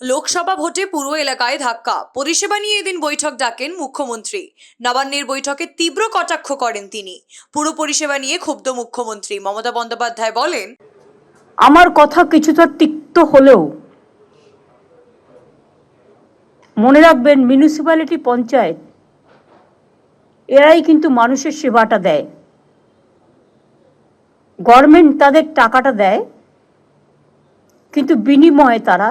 লোকসভা ভোটে পুরো এলাকায় ধাক্কা। পরিষেবা নিয়ে এদিন বৈঠক ডাকেন মুখ্যমন্ত্রী। নবান্নের বৈঠকে তীব্র কটাক্ষ করেন তিনি। পুরো পরিষেবা নিয়ে ক্ষুব্ধ মুখ্যমন্ত্রী মমতা বন্দ্যোপাধ্যায় বলেন, আমার কথা কিছুটা তিক্ত হলেও মনে রাখবেন মিউনিসিপ্যালিটি পঞ্চায়েত, এরাই কিন্তু মানুষের সেবাটা দেয়। গভর্নমেন্ট তাদের টাকাটা দেয়, কিন্তু বিনিময়ে তারা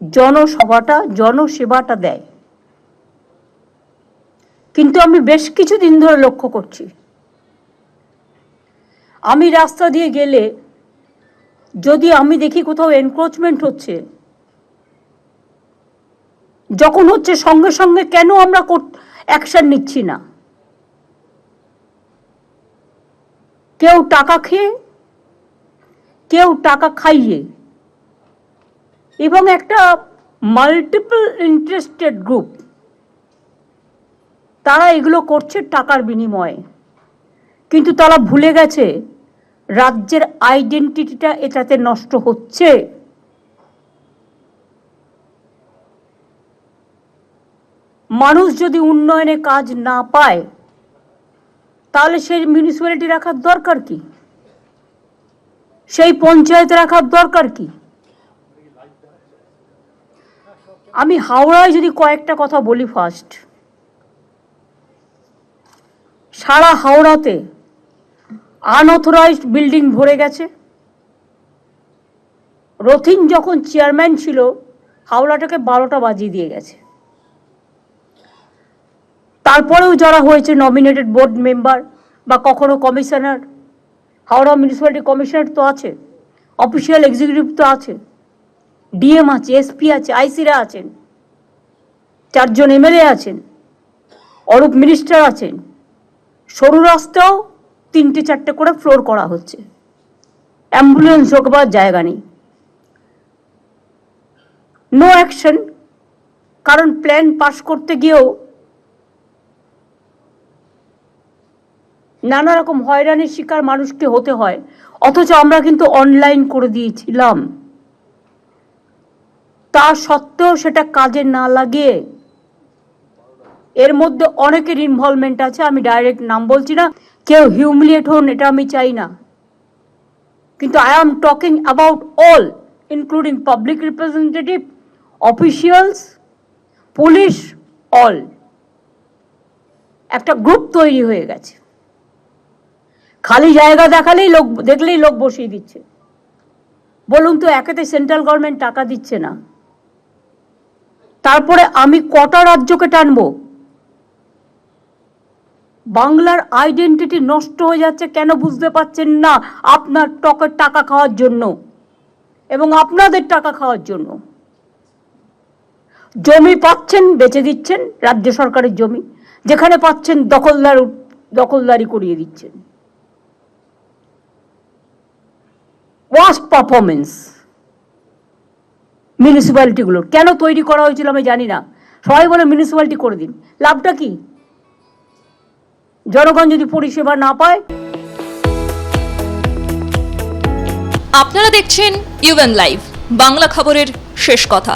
জনসভাটা, জনসেবাটা দেয়। কিন্তু আমি বেশ কিছুদিন ধরে লক্ষ্য করছি। আমি রাস্তা দিয়ে গেলে যদি আমি দেখি কোথাও এনক্রোচমেন্ট হচ্ছে, যখন হচ্ছে সঙ্গে সঙ্গে কেন আমরা অ্যাকশন নিচ্ছি না? কেউ টাকা খেয়ে, কেউ টাকা খাইয়ে এবং একটা মাল্টিপল ইন্টারেস্টেড গ্রুপ তারা এগুলো করছে টাকার বিনিময়ে। কিন্তু তারা ভুলে গেছে, রাজ্যের আইডেন্টিটিটা এটাতে নষ্ট হচ্ছে। মানুষ যদি উন্নয়নে কাজ না পায়, তাহলে সেই মিউনিসিপ্যালিটি রাখার দরকার কি? সেই পঞ্চায়েত রাখার দরকার কি? আমি হাওড়ায় যদি কয়েকটা কথা বলি ফার্স্ট সারা হাওড়াতে আনঅথরাইজড বিল্ডিং ভরে গেছে। রথিন যখন চেয়ারম্যান ছিল, হাওড়াটাকে বারোটা বাজিয়ে দিয়ে গেছে। তারপরেও যারা হয়েছে নমিনেটেড বোর্ড মেম্বার বা কখনো কমিশনার হাওড়া মিউনিসিপ্যালিটি কমিশনার তো আছে অফিসিয়াল এক্সিকিউটিভ তো আছে। ডিএম আছে এসপি আছে আইসিরা আছেন। চারজন এমএলএ আছেন। অরূপ মিনিস্টার আছেন। সরু রাস্তাও তিনটে চারটে করে ফ্লোর করা হচ্ছে। অ্যাম্বুলেন্স ঢোকবার জায়গা নেই। নো অ্যাকশন কারণ প্ল্যান পাস করতে গিয়েও নানা রকম হয়রানির শিকার মানুষকে হতে হয়। অথচ আমরা কিন্তু অনলাইন করে দিয়েছিলাম। তা সত্ত্বেও সেটা কাজে না লাগিয়ে এর মধ্যে অনেকের ইনভলভমেন্ট আছে, আমি ডাইরেক্ট নাম বলছি না, কেউ হিউমিলিয়েট হন, এটা আমি চাই না। কিন্তু I am talking about all including public representative officials police all একটা গ্রুপ তৈরি হয়ে গেছে। খালি জায়গা দেখালেই লোক, দেখলেই লোক বসিয়ে দিচ্ছে। বলুন তো, একেতে সেন্ট্রাল গভর্নমেন্ট টাকা দিচ্ছে না। তারপরে আমি কটা রাজ্যকে টানবো? বাংলার আইডেন্টিটি নষ্ট হয়ে যাচ্ছে কেন বুঝতে পারছেন না আপনার টকের টাকা খাওয়ার জন্য এবং আপনাদের টাকা খাওয়ার জন্য। জমি পাচ্ছেন, বেচে দিচ্ছেন, রাজ্য সরকারের জমি, যেখানে পাচ্ছেন দখলদার, দখলদারি করিয়ে দিচ্ছেন। ওয়াস্ট পারফরমেন্স মিউনিসিপ্যালিটিগুলোর কেন তৈরি করা হয়েছিল আমি জানি না। সবাই বলে মিউনিসিপ্যালিটি করে দিন। লাভটা কি? জনগণ যদি পরিষেবা না পায়? আপনারা দেখছেন ইউএন লাইভ বাংলা খবরের শেষ কথা।